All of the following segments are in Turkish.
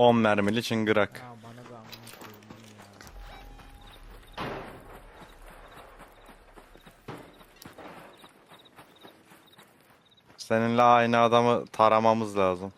10 mermili çıngırak. Ya bana da amına koyayım ya. Seninle aynı adamı taramamız lazım.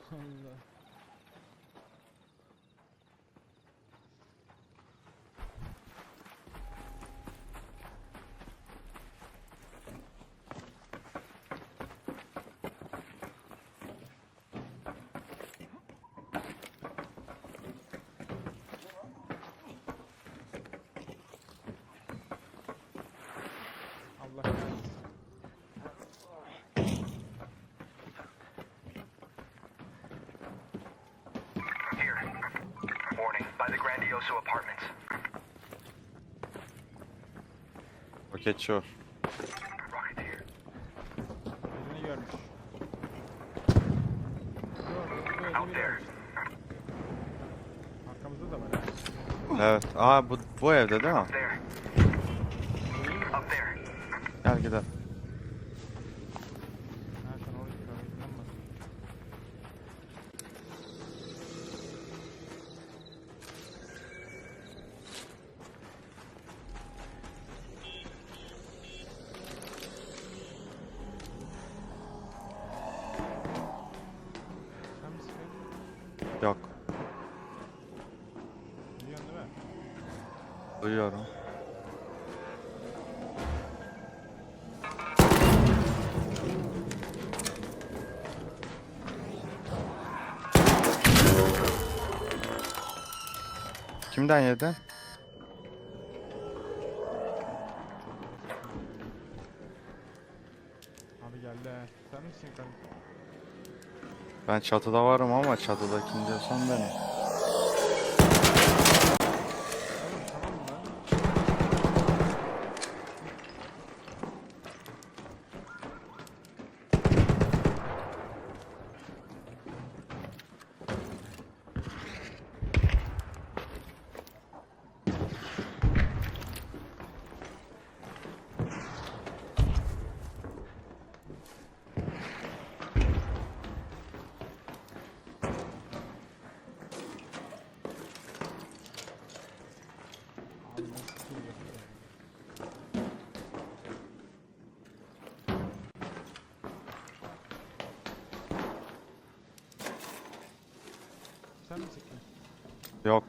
Roketçi o. Birini görmüş. Arkamızda da var ha. Evet. Aa bu bu evde değil mi? Gel gidelim. Kimden yedin? Abi geldi. Sen misin kanka? Ben çatıda varım ama çatıdakini diyorsan benim. Oğlum tamam mı lan? Abi nasıl kill yapıyor? Sen mi çektin? Yok.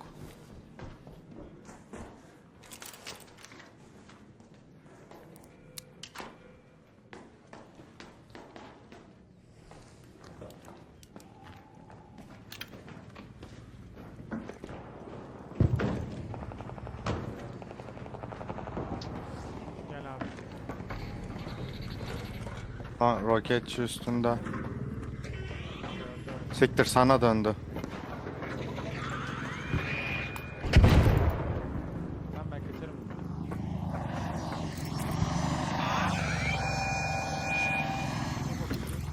Gel abi. Ha, roketçi üstünde. Siktir sana döndü. Lan ben kaçarım.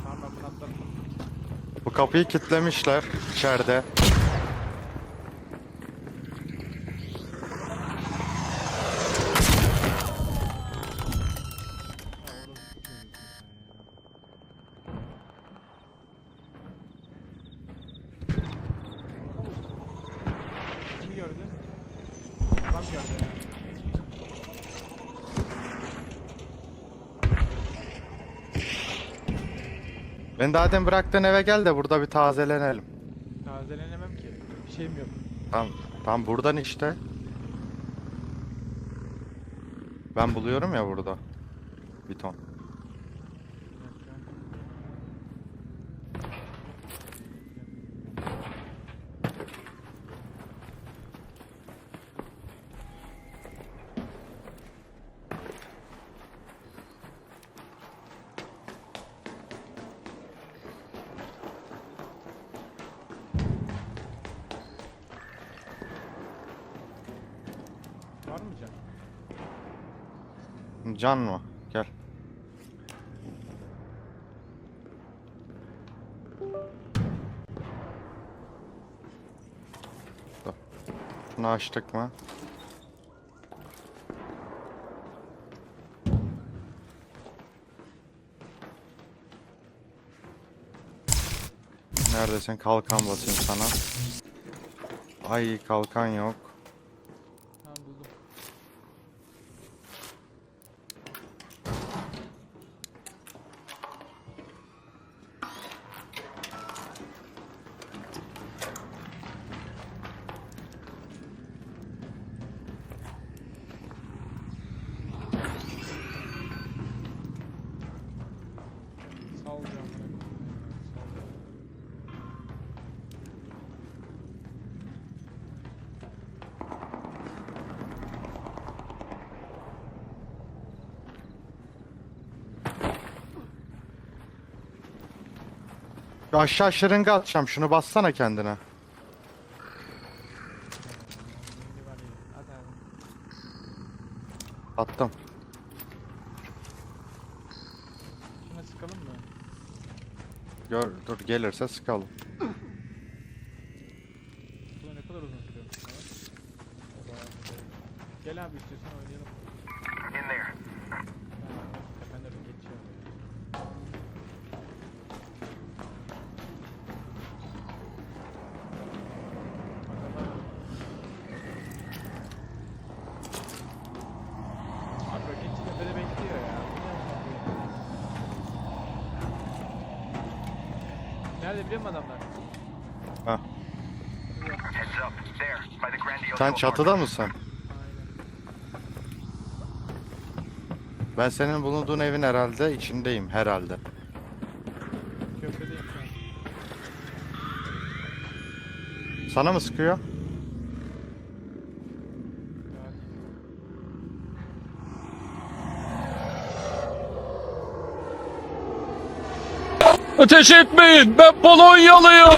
Tamam ben bunu atlarım. Bu kapıyı kilitlemişler içeride. Ben daha demin bıraktığın eve gel de burada bir tazelenelim. Tazelenemem ki. Bir şeyim yok. Tam, tam buradan işte. Ben buluyorum ya burada. Bir ton. Bir dakika. Var mı can? Can mı? Gel. Şunu açtık mı? Neredesin? Kalkan basayım sana. Ay kalkan yok. Tamam buldum. Şu aşağı şırınga atacağım. Şunu bassana kendine. Şimdi var ya. Hadi hadi. Attım. Şuna sıkalım mı? Gör, dur gelirse sıkalım. Bu ne kadar uzun sürüyor? Evet. O bayağı şey. Gel abi istiyorsan oynayalım. In there. Ben, ben de bir geçiyorum. Adamlar- Abi roketçi tepede bekliyor ya. Bu ne amına koyayım? Nerede biliyor musun adamlar? Grandiose Sen çatıda mısın? Ben senin bulunduğun evin herhalde içindeyim herhalde. Köprüdeyim şu an. Sana mı sıkıyor? Galiba. Ateş etmeyin. Ben Polonyalıyım.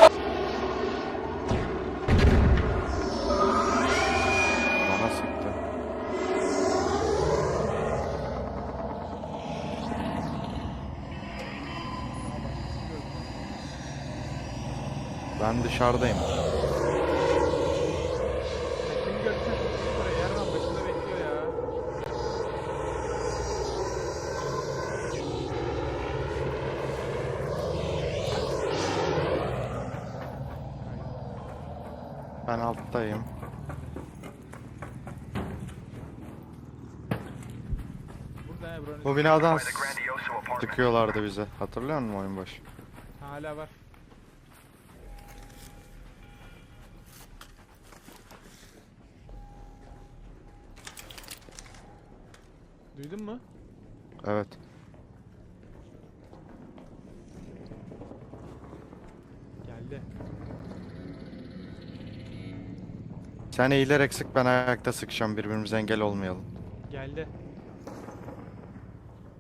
Ben dışarıdayım. Beni görsen buraya yarın başında bekliyor ya. Buranın Bu binadan sıkıyorlardı bize. Hatırlıyor musun oyun başı? hala var. Duydun mu? Evet. Geldi. Sen eğilerek sık ben ayakta sıkacağım birbirimize engel olmayalım. Geldi.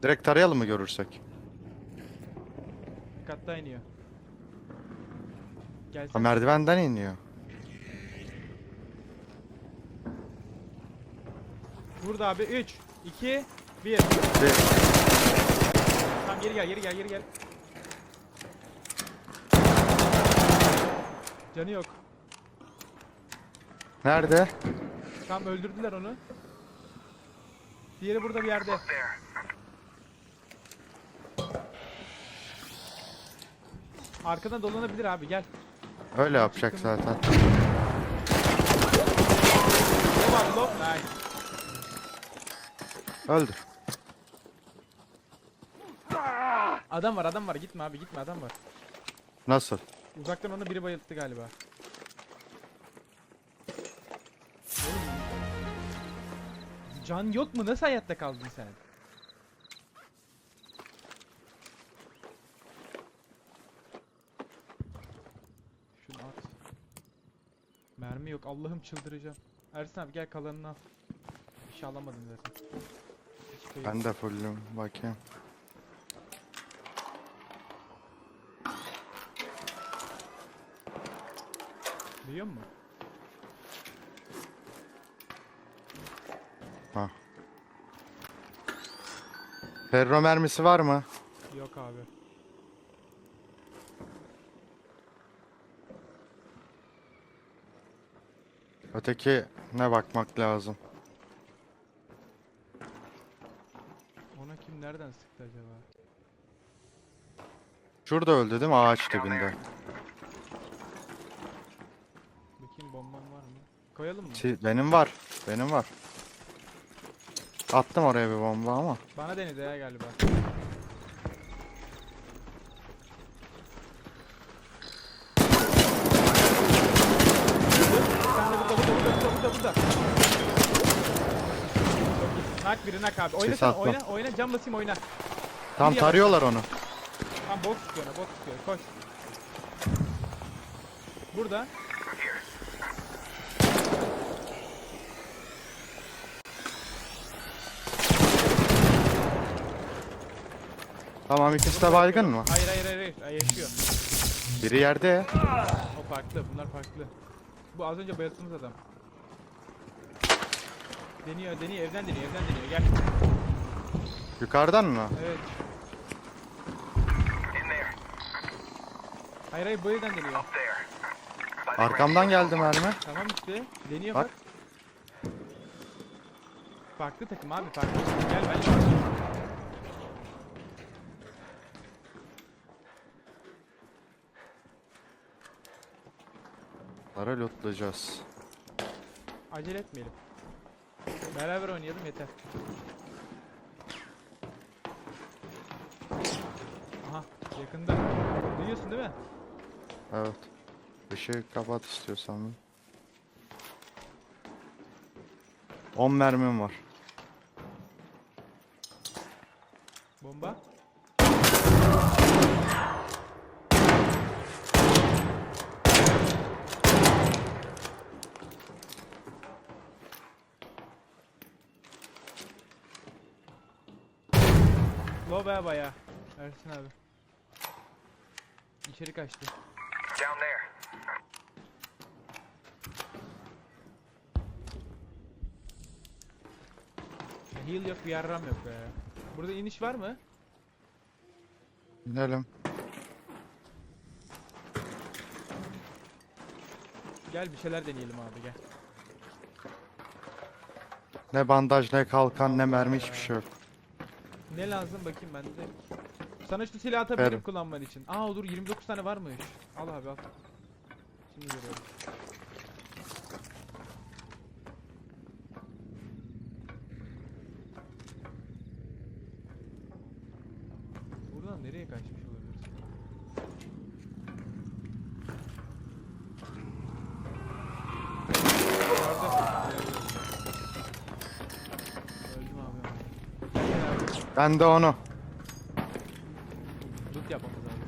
Direkt tarayalım mı görürsek? Bir katta iniyor. Ha, Gelsin. merdivenden iniyor. Burada abi 3 2 1 Bir- Tamam geri gel geri gel geri gel. Canı yok. Nerede? Tam öldürdüler onu. Diğeri burada bir yerde. Arkadan dolanabilir abi gel. Öyle yapacak zaten. Ne var. Öldü. Adam var adam var gitme abi gitme adam var. Nasıl? Uzaktan onu biri bayılttı galiba. Can yok mu? Nasıl hayatta kaldın sen? Şunu at. Mermi yok. Allah'ım çıldıracağım. Ersin abi gel kalanını al. Bir şey alamadın zaten. Ben de fullüm. Bakayım. Duyuyor musun? Ferro mermisi var mı? Yok abi. Öteki ne bakmak lazım. Ona kim nereden sıktı acaba? Şurada öldü değil mi ağaç dibinde? Bakayım bombam var mı? koyalım mı? Si- benim var. Benim var. Attım oraya bir bomba ama. Bana denedi ya galiba. Bir tane burada burada burada burada burada burada. Nak biri nak abi. Oyna sen oyna oyna cam basayım oyna. Tam Biri tarıyorlar onu. Tam bot tutuyor ona bot tutuyor koş. Burada. Tamam ikisi de baygın mı? Hayır hayır hayır, hayır. Ay, yaşıyor. Biri yerde. O farklı bunlar farklı. Bu az önce bayılttığımız adam. Deniyor deniyor evden deniyor evden deniyor gel. Yukarıdan mı? Evet. Hayır hayır bu evden deniyor. Arkamdan geldi mermi. Tamam işte. Deniyor Bak. bak. Farklı takım abi farklı. Gel ben. Para lootlayacağız. Acele etmeyelim. Beraber oynayalım yeter. Aha yakında. Duyuyorsun değil mi? Evet. Işığı kapat istiyorsan. bir. 10 mermim var. Bomba. Baya baya. Ersin abi. İçeri kaçtı. Down there. Heal yok bir yarram yok be. Burada iniş var mı? İnelim. Gel bir şeyler deneyelim abi gel. Ne bandaj ne kalkan ne mermi hiçbir şey yok. Ne lazım bakayım ben de. Sana şu silahı atabilirim Verin. kullanman için. Aa dur 29 tane varmış. Al abi al. Şimdi görüyorum. Buradan nereye kaçmış Ben de onu. Loot yapmamız lazım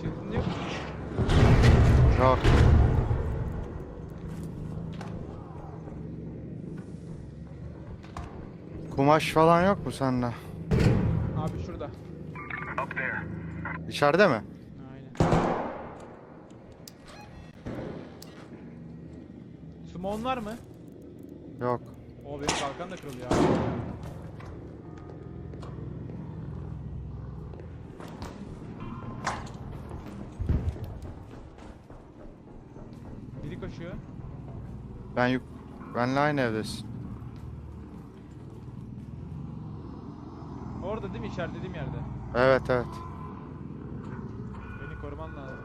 Shield'ın yok mu? Yok. Kumaş falan yok mu sende? İçeride mi? Aynen. Summon var mı? Yok. O benim kalkan da kırılıyor abi. Biri koşuyor. Ben yuk benle aynı evdesin. Orada değil mi işaretlediğim yerde? Evet evet. Beni koruman lazım.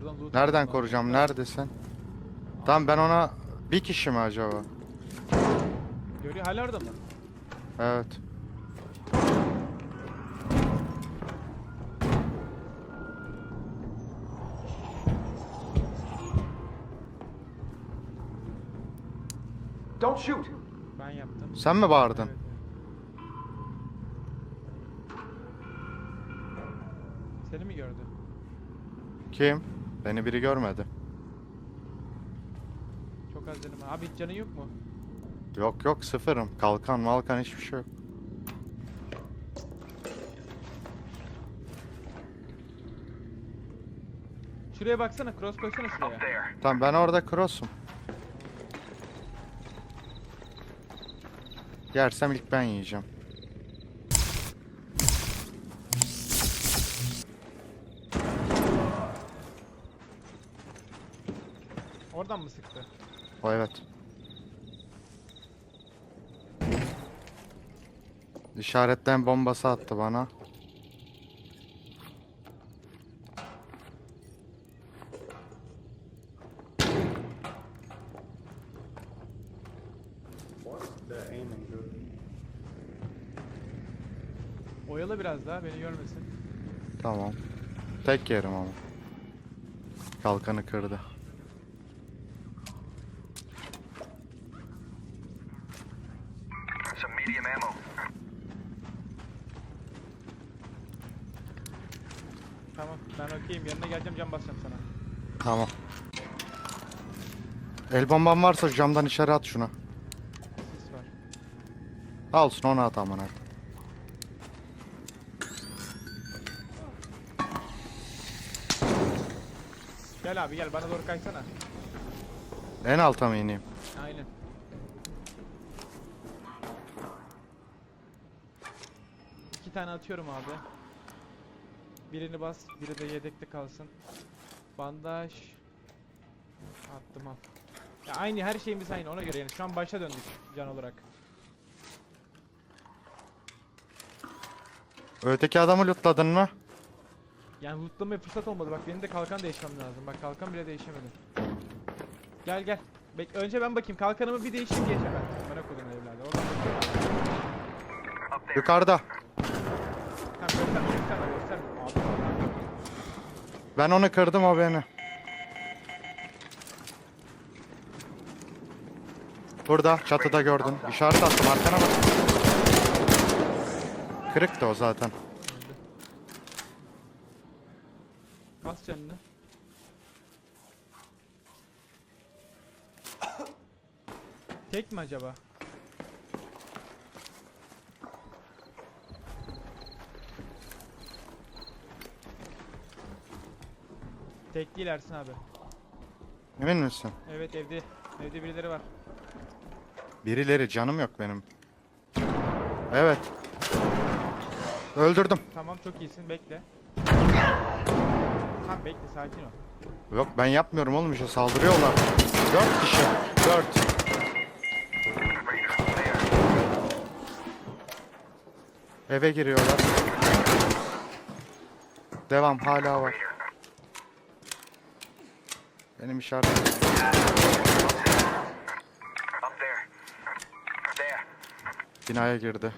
Buradan loot Nereden koruyacağım? Neredesin? Tamam ben ona bir kişi mi acaba? Görüyor hala orada mı? Evet. Don't shoot. Ben yaptım. Sen mi bağırdın? Evet. Seni mi gördü? Kim? Beni biri görmedi. Çok az canım. Abi hiç canın yok mu? Yok yok sıfırım. Kalkan malkan hiçbir şey yok. Şuraya baksana. Cross koysana şuraya. Tamam ben orada cross'um. Yersem ilk ben yiyeceğim. Oradan mı sıktı? O evet. İşaretten bombası attı bana. Oyala biraz daha beni görmesin. Tamam. Tek yerim ama. Kalkanı kırdı. Okeyim yanına geleceğim cam basacağım sana. Tamam. El bomban varsa camdan içeri at şunu. Sis var. Alsın onu at amına. Gel abi gel bana doğru kaysana. En alta mı ineyim? Aynen. İki tane atıyorum abi. Birini bas, biri de yedekte kalsın. Bandaj. Attım al. Ya aynı her şeyimiz aynı ona göre yani şu an başa döndük can olarak. Öteki adamı lootladın mı? Yani lootlamaya fırsat olmadı bak benim de kalkan değişmem lazım. Bak kalkan bile değişemedim. Gel gel. Bek önce ben bakayım kalkanımı bir değişeyim geçe ben. Bana kodum evladı. Oradan bakıyorum. Yukarıda. Tamam kalkan. Ben onu kırdım o beni. Burada çatıda gördün. İşaret attım arkana bak. Kırık o zaten. Bas canını. Tek mi acaba? Tek değil Ersin abi. Emin misin? Evet evde. Evde birileri var. Birileri canım yok benim. Evet. Öldürdüm. Tamam çok iyisin bekle. Tamam bekle sakin ol. Yok ben yapmıyorum oğlum işte saldırıyorlar. Dört kişi. Dört. Eve giriyorlar. Devam hala var. Benim işaretim. Up there. There. Binaya girdi.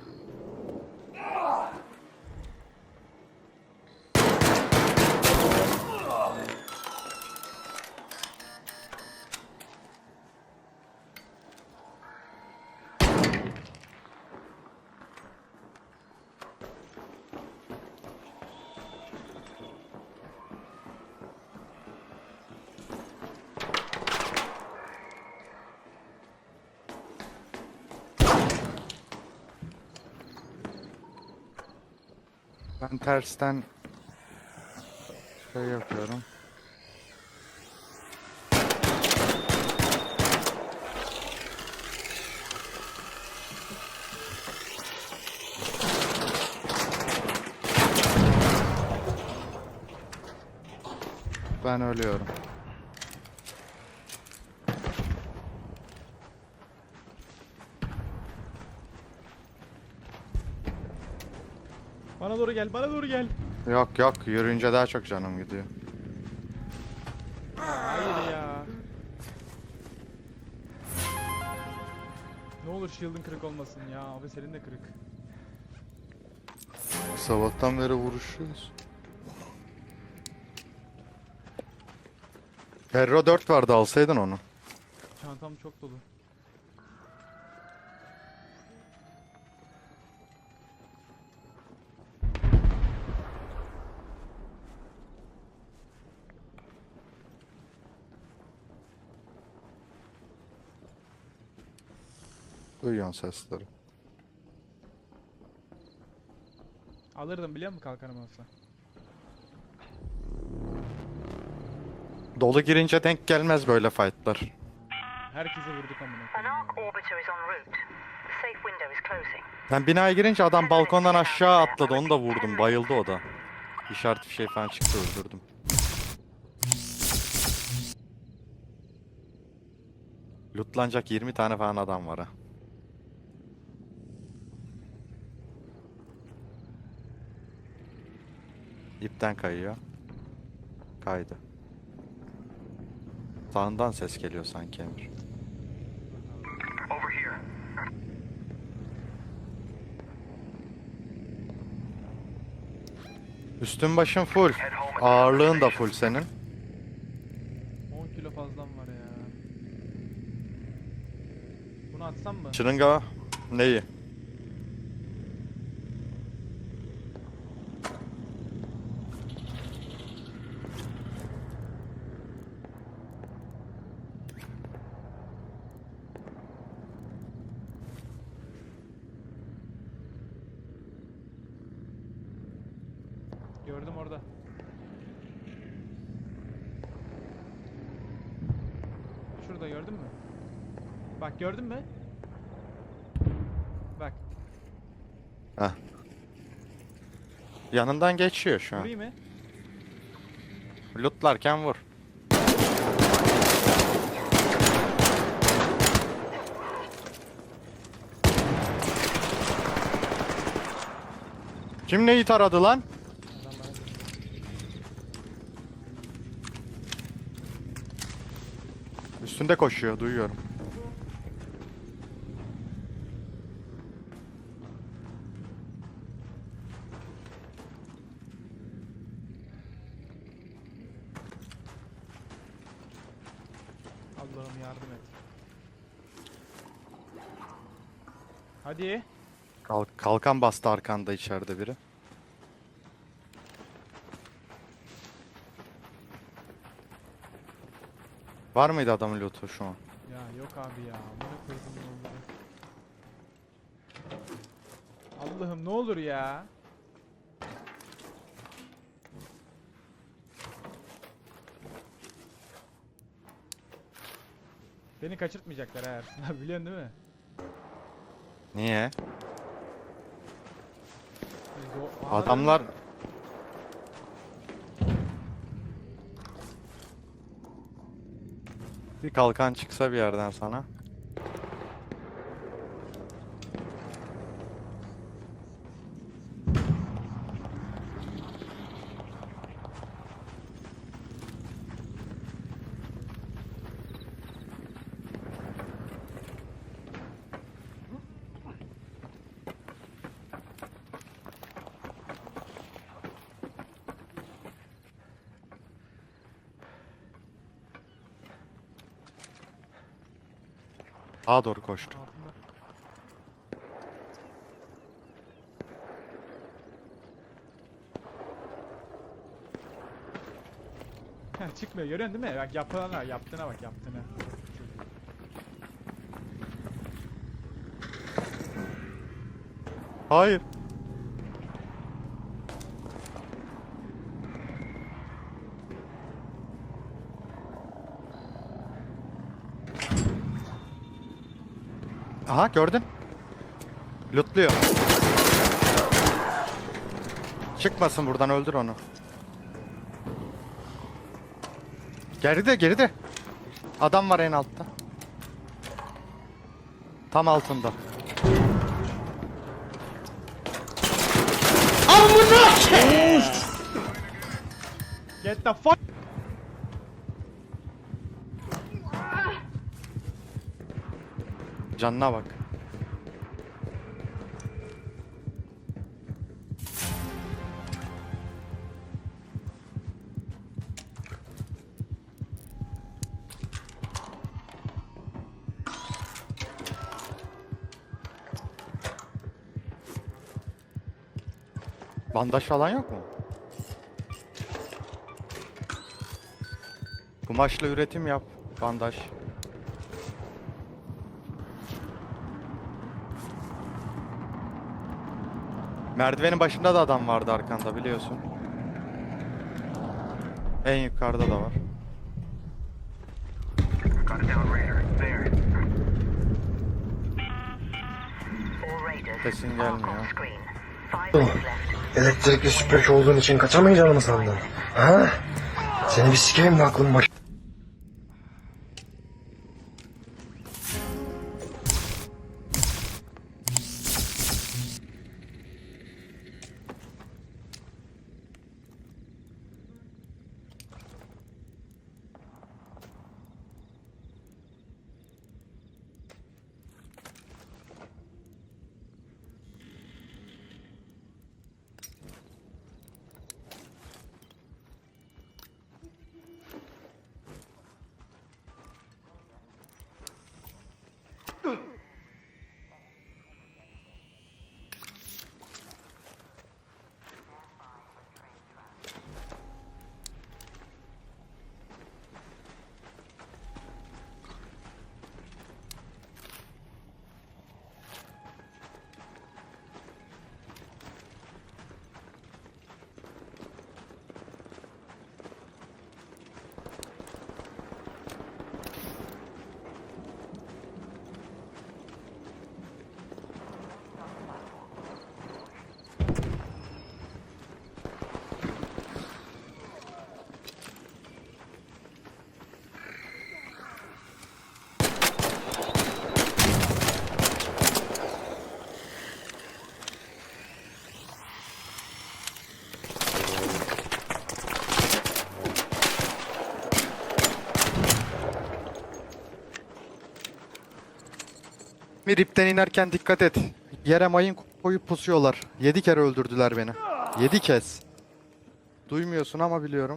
Tersten şey yapıyorum. Ben ölüyorum. Bana doğru gel bana doğru gel. Yok yok yürüyünce daha çok canım gidiyor. Hayır ya. Ne olur shield'ın kırık olmasın ya. Abi senin de kırık. Sabahtan beri vuruşuyoruz. Ferro 4 vardı alsaydın onu. Çantam çok dolu. Duyuyorsun sesleri. Alırdım biliyor musun kalkanım olsa? Dolu girince denk gelmez böyle fightlar. Herkese vurduk amına An koyayım. arc orbiter is en route. The safe window is closing. Ben binaya girince adam balkondan aşağı atladı onu da vurdum bayıldı o da. İşaret bir şey falan çıktı öldürdüm. Lootlanacak 20 tane falan adam var ha. İpten kayıyor. Kaydı. Sağından ses geliyor sanki Emir. Üstün başın full. Ağırlığın da full senin. 10 kilo fazlam var ya. Bunu atsam mı? Şırınga neyi? Gördüm orada. Şurada gördün mü? Bak gördün mü? Bak. Heh. Yanından geçiyor şu an. Vurayım mı? Lootlarken vur. Kim neyi taradı lan? Adam bana Üstünde koşuyor, duyuyorum. Allah'ım yardım et. Hadi. Kalk- kalkan bastı arkanda içeride biri. Var mıydı adamın lootu şu an? Ya yok abi ya. Amına koydum oldu? Allah'ım ne olur ya. Beni kaçırtmayacaklar abi biliyorsun değil mi? Niye? Biz o- Aa, Adamlar kalkan çıksa bir yerden sana. Sağa doğru koştu. Heh, Çıkmıyor görüyorsun değil mi? Bak yapına yaptığına bak yaptığına. Hayır. Aha gördün. Lootluyor. Çıkmasın buradan öldür onu. Geride geride. Adam var en altta. Tam altında. Get the fuck Canına bak. Bandaj falan yok mu? Kumaşla üretim yap. Bandaj. Merdivenin başında da adam vardı arkanda biliyorsun. En yukarıda da var. Sesin gelmiyor. Elektrikli süpürge olduğun için kaçamayacağını mı sandın? Ha? Seni bir sikeyim de aklın baş... Bir ipten inerken dikkat et. Yere mayın koyup pusuyorlar. Yedi kere öldürdüler beni. Yedi kez. Duymuyorsun ama biliyorum.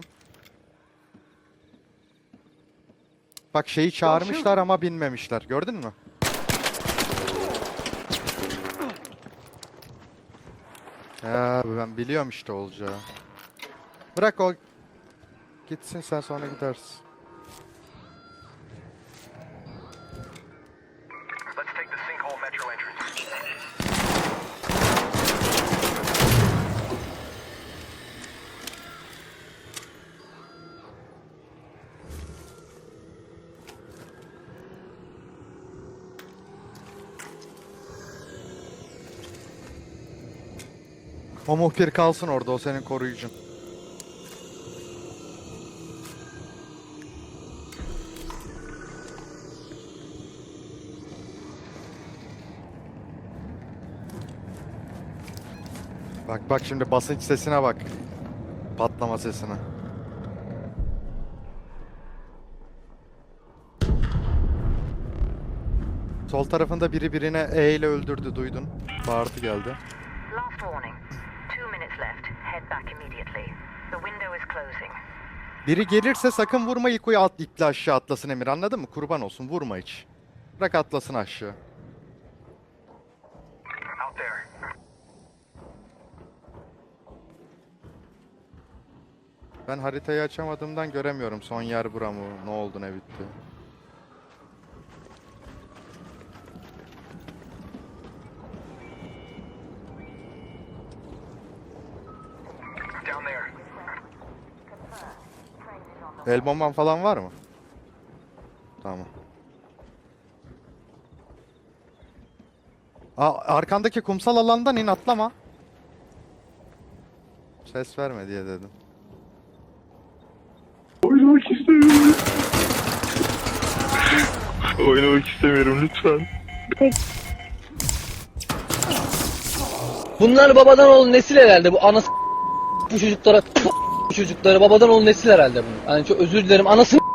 Bak şeyi çağırmışlar ama binmemişler. Gördün mü? Ya ben biliyorum işte olacağı. Bırak o gitsin sen sonra gidersin. O muhbir kalsın orada o senin koruyucun. Bak bak şimdi basınç sesine bak. Patlama sesine. Sol tarafında biri birine E ile öldürdü duydun. Bağırtı geldi. Biri gelirse sakın vurma İlko'yu at, iple aşağı atlasın Emir anladın mı? Kurban olsun vurma hiç. Bırak atlasın aşağı. Ben haritayı açamadığımdan göremiyorum son yer bura mı? Ne oldu ne bitti? El bomban falan var mı? Tamam. Aa, arkandaki kumsal alandan in atlama. Ses verme diye dedim. Oynamak istemiyorum. Oynamak istemiyorum lütfen. Bunlar babadan oğul nesil herhalde bu anası bu çocuklara çocukları babadan oğul nesil herhalde bunu. Yani çok özür dilerim anasını